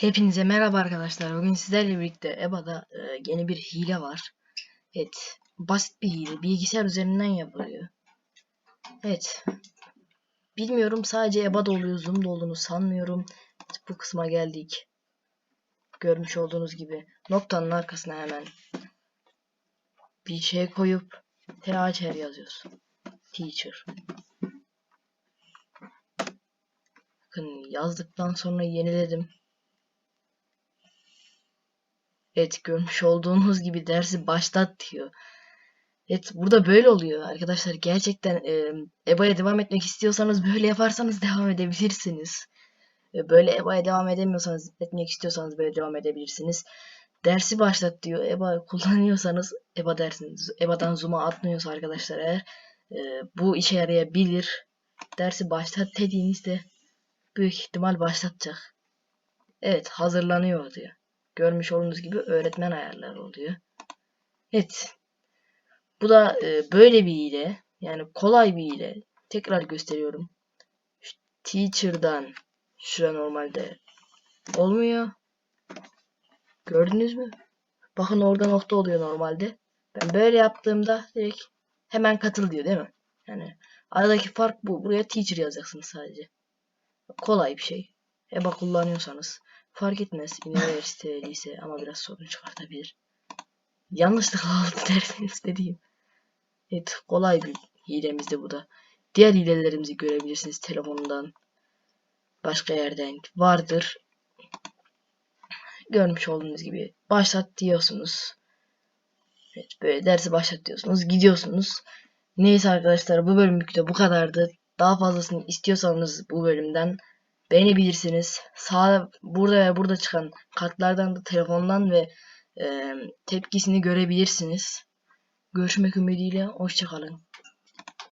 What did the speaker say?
Hepinize merhaba arkadaşlar. Bugün sizlerle birlikte EBA'da e, yeni bir hile var. Evet. Basit bir hile. Bilgisayar üzerinden yapılıyor. Evet. Bilmiyorum sadece EBA'da oluyor. Zoom'da olduğunu sanmıyorum. Bu kısma geldik. Görmüş olduğunuz gibi noktanın arkasına hemen bir şey koyup THR yazıyoruz. Teacher. Bakın yazdıktan sonra yeniledim. Evet görmüş olduğunuz gibi dersi başlat diyor. Evet burada böyle oluyor arkadaşlar. Gerçekten e, EBA'ya devam etmek istiyorsanız böyle yaparsanız devam edebilirsiniz. E, böyle EBA'ya devam edemiyorsanız etmek istiyorsanız böyle devam edebilirsiniz. Dersi başlat diyor. EBA kullanıyorsanız EBA dersiniz. EBA'dan Zoom'a atmıyorsa arkadaşlar eğer e, bu işe yarayabilir. Dersi başlat dediğinizde büyük ihtimal başlatacak. Evet hazırlanıyor diyor. Görmüş olduğunuz gibi öğretmen ayarları oluyor. Evet. Bu da e, böyle bir hile. Yani kolay bir hile. Tekrar gösteriyorum. Şu teacher'dan şura normalde olmuyor. Gördünüz mü? Bakın orada nokta oluyor normalde. Ben böyle yaptığımda direkt hemen katıl diyor değil mi? Yani aradaki fark bu. Buraya teacher yazacaksınız sadece. Kolay bir şey. EBA kullanıyorsanız. Fark etmez. Üniversite, lise ama biraz sorun çıkartabilir. Yanlışlıkla aldı derseniz dediğim. Evet kolay bir hilemiz de bu da. Diğer hilelerimizi görebilirsiniz telefonundan. Başka yerden vardır. Görmüş olduğunuz gibi başlat diyorsunuz. Evet, böyle dersi başlat diyorsunuz. Gidiyorsunuz. Neyse arkadaşlar bu bölümlük de bu kadardı. Daha fazlasını istiyorsanız bu bölümden beğenebilirsiniz. Sağ burada ve burada çıkan kartlardan da telefondan ve e, tepkisini görebilirsiniz. Görüşmek ümidiyle hoşçakalın.